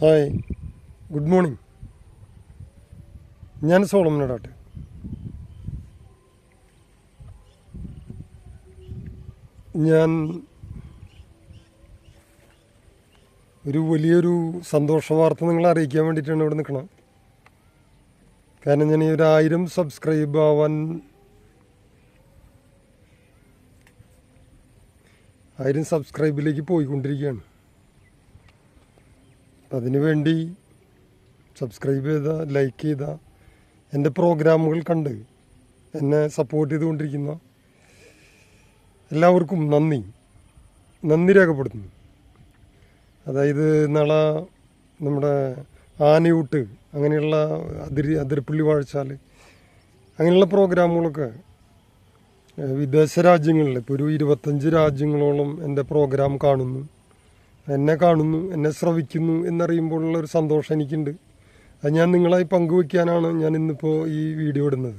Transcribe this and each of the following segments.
Hi. Good morning. ഞാൻ സോളമൻ ഇടാട്ട് ഞാൻ ഒരു വലിയൊരു സന്തോഷ വാർത്ത നിങ്ങളെ അറിയിക്കാൻ വേണ്ടിയിട്ടാണ് ഇവിടെ നിൽക്കണം. കാരണം ഞാൻ ഈ ഒരു ആയിരം സബ്സ്ക്രൈബ് ആവാൻ ആയിരം സബ്സ്ക്രൈബിലേക്ക് പോയിക്കൊണ്ടിരിക്കുകയാണ്. അതിനു വേണ്ടി സബ്സ്ക്രൈബ് ചെയ്ത ലൈക്ക് ചെയ്ത. എന്റെ പ്രോഗ്രാമുകൾ കണ്ട് എന്നെ സപ്പോർട്ട് ചെയ്തുകൊണ്ടിരിക്കുന്ന എല്ലാവർക്കും നന്ദി. നന്ദി രേഖപ്പെടുത്തുന്നു. അതായത് നാളെ നമ്മുടെ ആനയൂട്ട് അങ്ങനെയുള്ള അതിരി അതിരപ്പള്ളി വാഴച്ചാൽ അങ്ങനെയുള്ള പ്രോഗ്രാമുകളൊക്കെ വിദേശ രാജ്യങ്ങളിൽ ഇപ്പോൾ ഒരു ഇരുപത്തഞ്ച് രാജ്യങ്ങളോളം എന്റെ പ്രോഗ്രാം കാണുന്നു. എന്നെ കാണുന്നു എന്നെ ശ്രവിക്കുന്നു എന്നറിയുമ്പോഴുള്ള ഒരു സന്തോഷം എനിക്കുണ്ട്. അത് ഞാൻ നിങ്ങളായി പങ്കുവയ്ക്കാനാണ് ഞാൻ ഇന്നിപ്പോൾ ഈ വീഡിയോ ഇടുന്നത്.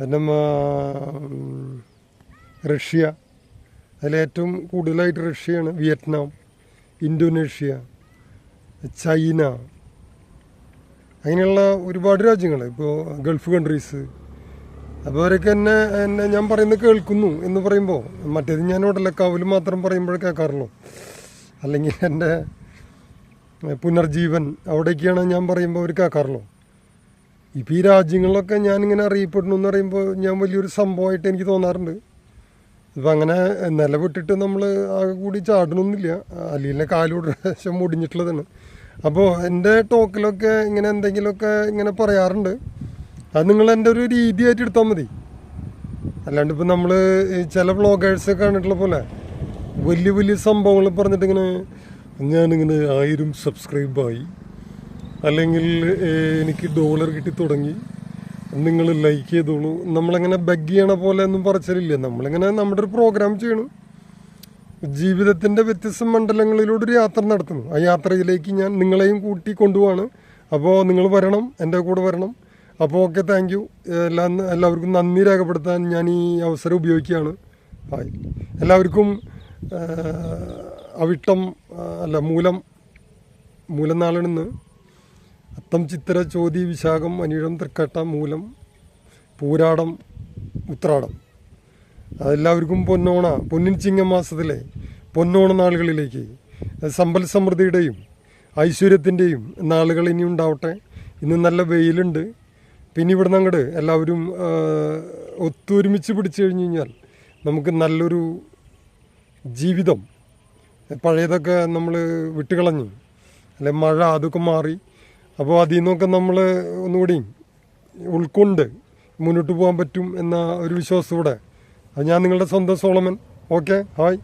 ഉം, റഷ്യ. അതിലേറ്റവും കൂടുതലായിട്ട് റഷ്യയാണ് വിയറ്റ്നാം ഇന്തോനേഷ്യ ചൈന. അങ്ങനെയുള്ള ഒരുപാട് രാജ്യങ്ങൾ ഇപ്പോൾ ഗൾഫ് കൺട്രീസ് അപ്പോൾ അവരൊക്കെ എന്നെ എന്നെ ഞാൻ പറയുന്നത് കേൾക്കുന്നു എന്ന് പറയുമ്പോൾ മറ്റേത് ഞാൻ ഉടലക്കാവിൽ മാത്രം പറയുമ്പോഴേ കേൾക്കാറുള്ളൂ. അല്ലെങ്കിൽ എന്റെ പുനർജീവൻ അവിടേക്കാണ് ഞാൻ പറയുമ്പോൾ അവർ കേൾക്കാറുള്ളൂ ഇപ്പോൾ ഈ രാജ്യങ്ങളിലൊക്കെ ഞാനിങ്ങനെ അറിയപ്പെടുന്നു എന്ന് പറയുമ്പോൾ ഞാൻ വലിയൊരു സംഭവമായിട്ട് എനിക്ക് തോന്നാറുണ്ട്. ഇപ്പം അങ്ങനെ നിലവിട്ടിട്ട് നമ്മൾ ആകെ കൂടി ചാടണമെന്നില്ല അല്ലെങ്കിൽ കാലൂടെ ശേഷം മുടിഞ്ഞിട്ടുള്ളതാണ്. അപ്പോൾ എന്റെ ടോക്കിലൊക്കെ ഇങ്ങനെ എന്തെങ്കിലുമൊക്കെ ഇങ്ങനെ പറയാറുണ്ട്. അത് നിങ്ങൾ എന്റെ ഒരു രീതിയായിട്ട് എടുത്താൽ മതി. അല്ലാണ്ട് ഇപ്പം നമ്മൾ ചില വ്ളോഗേഴ്സ് കണ്ടിട്ടുള്ള പോലെ വലിയ വലിയ സംഭവങ്ങൾ പറഞ്ഞിട്ടിങ്ങനെ ഞാനിങ്ങനെ ആയിരം സബ്സ്ക്രൈബായി അല്ലെങ്കിൽ എനിക്ക് ഡോളർ കിട്ടി തുടങ്ങി. നിങ്ങൾ ലൈക്ക് ചെയ്തോളൂ. നമ്മളങ്ങനെ ബഗ് ചെയ്യണ പോലെ ഒന്നും പറച്ചിലില്ല. നമ്മളിങ്ങനെ നമ്മുടെ ഒരു പ്രോഗ്രാം ചെയ്യണം. ജീവിതത്തിന്റെ വ്യത്യസ്ത മണ്ഡലങ്ങളിലൂടെ ഒരു യാത്ര നടത്തുന്നു. ആ യാത്രയിലേക്ക് ഞാൻ നിങ്ങളെയും കൂട്ടി കൊണ്ടുപോവാണ്. അപ്പോൾ നിങ്ങൾ വരണം എന്റെ കൂടെ വരണം. അപ്പോൾ ഓക്കെ താങ്ക് യു എല്ലാ എല്ലാവർക്കും നന്ദി രേഖപ്പെടുത്താൻ ഞാൻ ഈ അവസരം ഉപയോഗിക്കുകയാണ്. എല്ലാവർക്കും അവിട്ടം അല്ല മൂലം മൂലനാളിൽ നിന്ന് അത്തം ചിത്തിര ചോതി വിശാഖം അനിഴം തൃക്കട്ട മൂലം പൂരാടം ഉത്രാടം. അതെല്ലാവർക്കും പൊന്നോണ പൊന്നിൻ ചിങ്ങമാസത്തിലെ പൊന്നോണ നാളുകളിലേക്ക് സമ്പൽ സമൃദ്ധിയുടെയും ഐശ്വര്യത്തിന്റെയും നാളുകൾ ഇനി ഉണ്ടാവട്ടെ. ഇന്ന് നല്ല വെയിലുണ്ട്. പിന്നെ ഇവിടുന്ന് അങ്ങോട്ട് എല്ലാവരും ഒത്തൊരുമിച്ച് പിടിച്ചു കഴിഞ്ഞ് കഴിഞ്ഞാൽ നമുക്ക് നല്ലൊരു ജീവിതം. പഴയതൊക്കെ നമ്മൾ വിട്ടുകളഞ്ഞു. അല്ലെ മഴ അതൊക്കെ മാറി. അപ്പോൾ അതിൽ നിന്നൊക്കെ നമ്മൾ ഒന്നുകൂടി ഉൾക്കൊണ്ട് മുന്നോട്ട് പോകാൻ പറ്റും എന്ന ഒരു വിശ്വാസത്തോടെ. അത് ഞാൻ നിങ്ങളുടെ സ്വന്തം സോളമൻ. ഓക്കെ? ഹായ്.